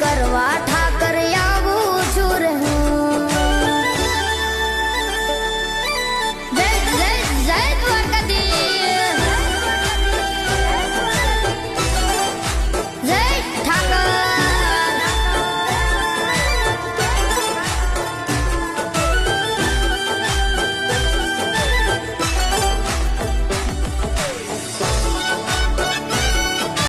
કરવા